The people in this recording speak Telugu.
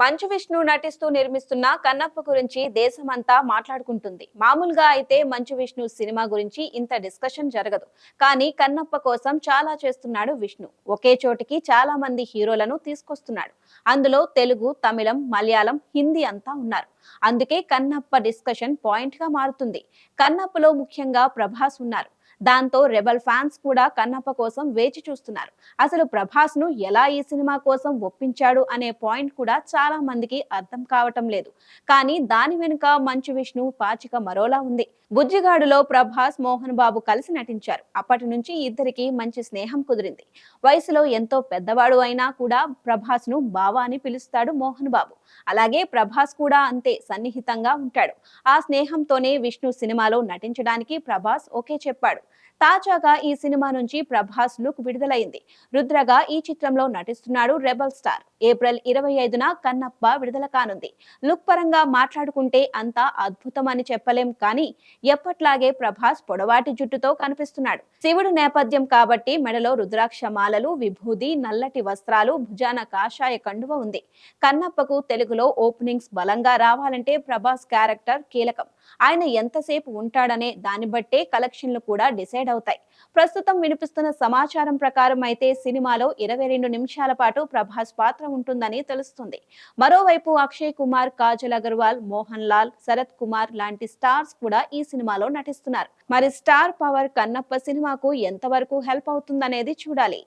మంచు విష్ణు నటిస్తూ నిర్మిస్తున్న కన్నప్ప గురించి దేశమంతా మాట్లాడుకుంటుంది. మామూలుగా అయితే మంచు విష్ణు సినిమా గురించి ఇంత డిస్కషన్ జరగదు. కానీ కన్నప్ప కోసం చాలా చేస్తున్నాడు విష్ణు. ఒకే చోటికి చాలా మంది హీరోలను తీసుకొస్తున్నాడు. అందులో తెలుగు తమిళం మలయాళం హిందీ అంతా ఉన్నారు. అందుకే కన్నప్ప డిస్కషన్ పాయింట్గా మారుతుంది. కన్నప్పలో ముఖ్యంగా ప్రభాస్ ఉన్నారు. దాంతో రెబల్ ఫ్యాన్స్ కూడా కన్నప్ప కోసం వేచి చూస్తున్నారు. అసలు ప్రభాస్ను ఎలా ఈ సినిమా కోసం ఒప్పించాడు అనే పాయింట్ కూడా చాలా మందికి అర్థం కావటం లేదు. కానీ దాని వెనుక మంచు విష్ణు పాచిక మరోలా ఉంది. బుజ్జిగాడులో ప్రభాస్ మోహన్ బాబు కలిసి నటించారు. అప్పటి నుంచి ఇద్దరికి మంచి స్నేహం కుదిరింది. వయసులో ఎంతో పెద్దవాడు అయినా కూడా ప్రభాస్ను బావా అని పిలుస్తాడు మోహన్ బాబు. అలాగే ప్రభాస్ కూడా అంతే సన్నిహితంగా ఉంటాడు. ఆ స్నేహంతోనే విష్ణు సినిమాలో నటించడానికి ప్రభాస్ ఓకే చెప్పాడు. తాజాగా ఈ సినిమా నుంచి ప్రభాస్ లుక్ విడుదలైంది. రుద్రగా ఈ చిత్రంలో నటిస్తున్నాడు రెబల్ స్టార్. ఏప్రిల్ ఇరవై ఐదున కన్నప్ప విడుదల కానుంది. లుక్ పరంగా మాట్లాడుకుంటే అంతా అద్భుతం అని చెప్పలేం కానీ ఎప్పట్లాగే ప్రభాస్ పొడవాటి జుట్టుతో కనిపిస్తున్నాడు. శివుడు నేపథ్యం కాబట్టి మెడలో రుద్రాక్ష మాలలు విభూది నల్లటి వస్త్రాలు భుజాన కాషాయ కండువ ఉంది. కన్నప్పకు తెలుగులో ఓపెనింగ్స్ బలంగా రావాలంటే ప్రభాస్ క్యారెక్టర్ కీలకం. ఆయన ఎంతసేపు ఉంటాడనే దాన్ని బట్టే కలెక్షన్లు కూడా డిసైడ్ అవుతాయి ప్రస్తుతం వినిపిస్తున్న సమాచారం ప్రకారం అయితే సినిమాలో ఇరవై రెండు నిమిషాల పాటు ప్రభాస్ పాత్ర ఉంటుందని తెలుస్తుంది. మరోవైపు అక్షయ్ కుమార్ కాజల్ అగర్వాల్ మోహన్ లాల్ శరత్ కుమార్ లాంటి స్టార్స్ కూడా ఈ సినిమాలో నటిస్తున్నారు. మరి స్టార్ పవర్ కన్నప్ప సినిమాకు ఎంతవరకు హెల్ప్ అవుతుందనేది చూడాలి.